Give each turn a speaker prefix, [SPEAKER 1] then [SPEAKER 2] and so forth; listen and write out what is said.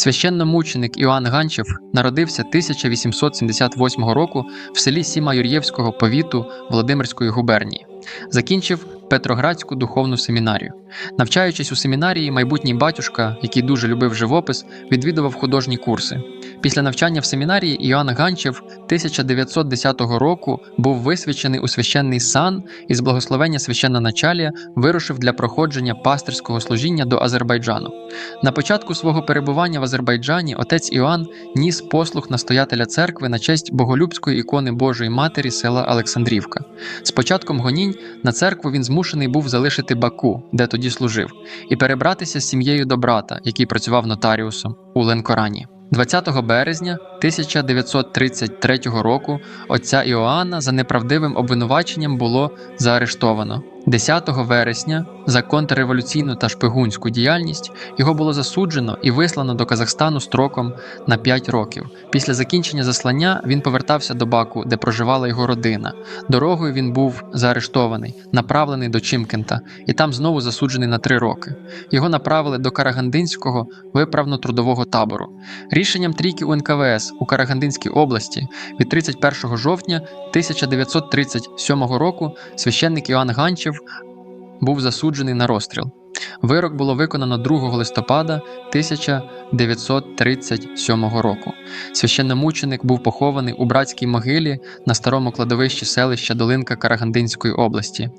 [SPEAKER 1] Священномученик Іоанн Ганчев народився 1878 року в селі Сіма Юр'євського повіту Володимирської губернії. Закінчив Петроградську духовну семінарію. Навчаючись у семінарії, майбутній батюшка, який дуже любив живопис, відвідував художні курси. Після навчання в семінарії Іоанн Ганчев 1910 року був висвячений у священний сан і з благословення священноначалія вирушив для проходження пастирського служіння до Азербайджану. На початку свого перебування в Азербайджані отець Іоанн ніс послух настоятеля церкви на честь боголюбської ікони Божої Матері села Олександрівка. З початком гонінь на церкву він змушений був залишити Баку, де тоді служив, і перебратися з сім'єю до брата, який працював нотаріусом у Ленкорані. 20 березня 1933 року отця Іоанна за неправдивим обвинуваченням було заарештовано. 10 вересня за контрреволюційну та шпигунську діяльність його було засуджено і вислано до Казахстану строком на 5 років. Після закінчення заслання він повертався до Баку, де проживала його родина. Дорогою він був заарештований, направлений до Чимкента і там знову засуджений на 3 роки. Його направили до Карагандинського виправно-трудового табору. Рішенням трійки УНКВС у Карагандинській області від 31 жовтня 1937 року священник Іоанн Ганчев був засуджений на розстріл. Вирок було виконано 2 листопада 1937 року. Священномученик був похований у братській могилі на старому кладовищі селища Долинка Карагандинської області.